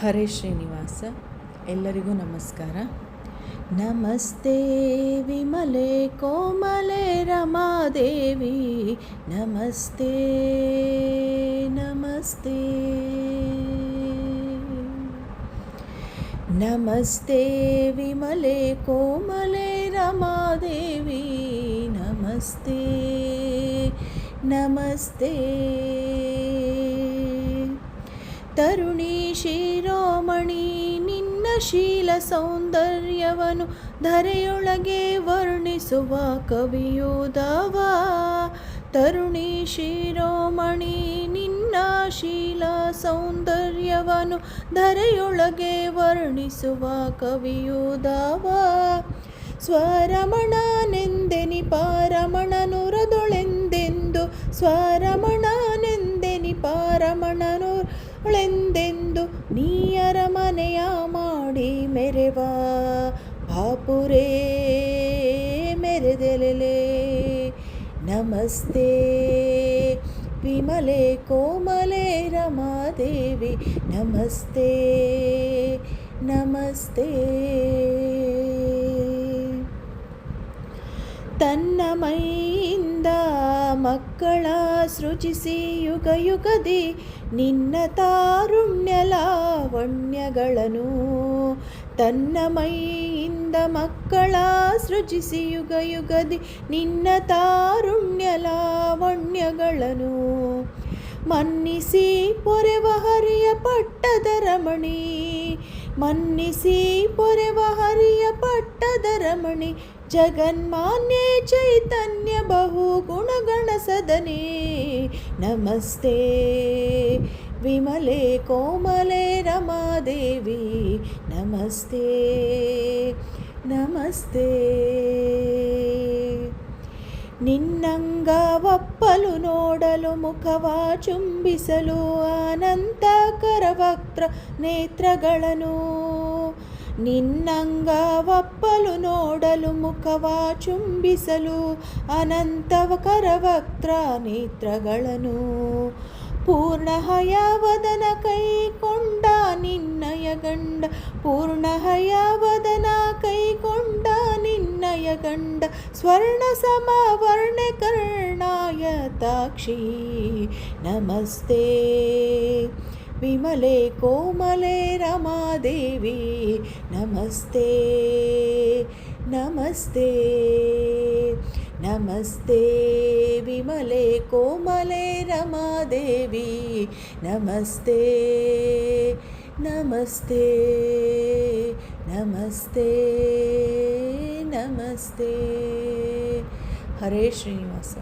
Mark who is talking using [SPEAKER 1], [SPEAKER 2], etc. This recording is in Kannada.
[SPEAKER 1] ಹರೇ ಶ್ರೀನಿವಾಸ, ಎಲ್ಲರಿಗೂ ನಮಸ್ಕಾರ. ನಮಸ್ತೆ ವಿಮಲೆ ಕೋಮಲೆ ರಮಾದೇವಿ. ನಮಸ್ತೆ ನಮಸ್ತೆ. ನಮಸ್ತೆ ವಿಮಲೆ ಕೋಮಲೆ ರಮಾದೇವಿ. ನಮಸ್ತೆ ನಮಸ್ತೆ. ತರುಣಿ ಶಿರೋಮಣಿ, ನಿನ್ನ ಶೀಲ ಸೌಂದರ್ಯವನು ಧರೆಯೊಳಗೆ ವರ್ಣಿಸುವ ಕವಿಯೋದವ. ತರುಣಿ ಶಿರೋಮಣಿ, ನಿನ್ನ ಶೀಲ ಸೌಂದರ್ಯವನು ಧರೆಯೊಳಗೆ ವರ್ಣಿಸುವ ಕವಿಯೋದವ. ಸ್ವರಮಣನೆಂದೆನಿ ಪಾರಮಣನುರದೊಳೆಂದೆಂದು, ಸ್ವರಮಣನೆಂದೆನಿ ಪಾರಮಣನುರಳೆಂದೆಂದು ನೀ ಮನೆಯ ಮಾಡಿ ಮೆರೆವ. ಬಾಪುರೇ, ಮೆರೆದೆಲೆಲೆ. ನಮಸ್ತೆ. ವಿಮಲೆ ಕೋಮಲೆ ರಮಾದೇವಿ, ನಮಸ್ತೆ. ನಮಸ್ತೆ. ತನ್ನ ಮೈಯಿಂದ ಮಕ್ಕಳ ಸೃಜಿಸಿ ಯುಗ ಯುಗದಿ ನಿನ್ನ ತಾರುಣ್ಯ ಲಾವಣ್ಯಗಳನ್ನು ತನ್ನ ಮೈಯಿಂದ ಮಕ್ಕಳ ಸೃಜಿಸಿ ಯುಗ ಯುಗದಿ ನಿನ್ನ ತಾರುಣ್ಯ ಲಾವಣ್ಯಗಳನ್ನು ಮನ್ನಿಸಿ ಪೊರೆವ ಹರಿಯ ಪಟ್ಟದ ರಮಣಿ, ಮನ್ನಿಸಿ ಪೊರೆವ ಹರಿಯ ಪಟ್ಟದ ರಮಣಿ, ಜಗನ್ಮಾನ್ಯ ಚೈತನ್ಯ ಬಹು ಗುಣಗಣ ಸದನೆ. ನಮಸ್ತೆ ವಿಮಲೆ ಕೋಮಲೆ ರಮಾದೇವಿ ನಮಸ್ತೆ ನಮಸ್ತೆ ನಿನ್ನಂಗ ಒಪ್ಪಲು ನೋಡಲು ಮುಖವ ಚುಂಬಿಸಲು ಅನಂತ ಕರವಕ್ತ್ರ ನೇತ್ರಗಳನ್ನು ನಿನ್ನಂಗ ಒಪ್ಪಲು ನೋಡಲು ಮುಖವ ಚುಂಬಿಸಲು ಅನಂತವ ಕರವಕ್ತ್ರ ಪೂರ್ಣ ಹಯವದನ ಕೈಕೊಂಡ ನಿನ್ನಯ ಗಂಡ ಪೂರ್ಣ ಹಯವದನ ಕೈಕೊಂಡ ನಿನ್ನಯ ಗಂಡ ಸ್ವರ್ಣ ಕರ್ಣಾಯ ತಾಕ್ಷಿ ನಮಸ್ತೆ. ವಿಮಲೆ ಕೋಮಲೆ ರಮಾದೇವಿ ನಮಸ್ತೆ ನಮಸ್ತೆ ನಮಸ್ತೆ ವಿಮಲೆ ಕೋಮಲೆ ರಮಾದೇವಿ ನಮಸ್ತೆ ನಮಸ್ತೆ ನಮಸ್ತೆ ನಮಸ್ತೆ ಹರೇ ಶ್ರೀನಿವಾಸ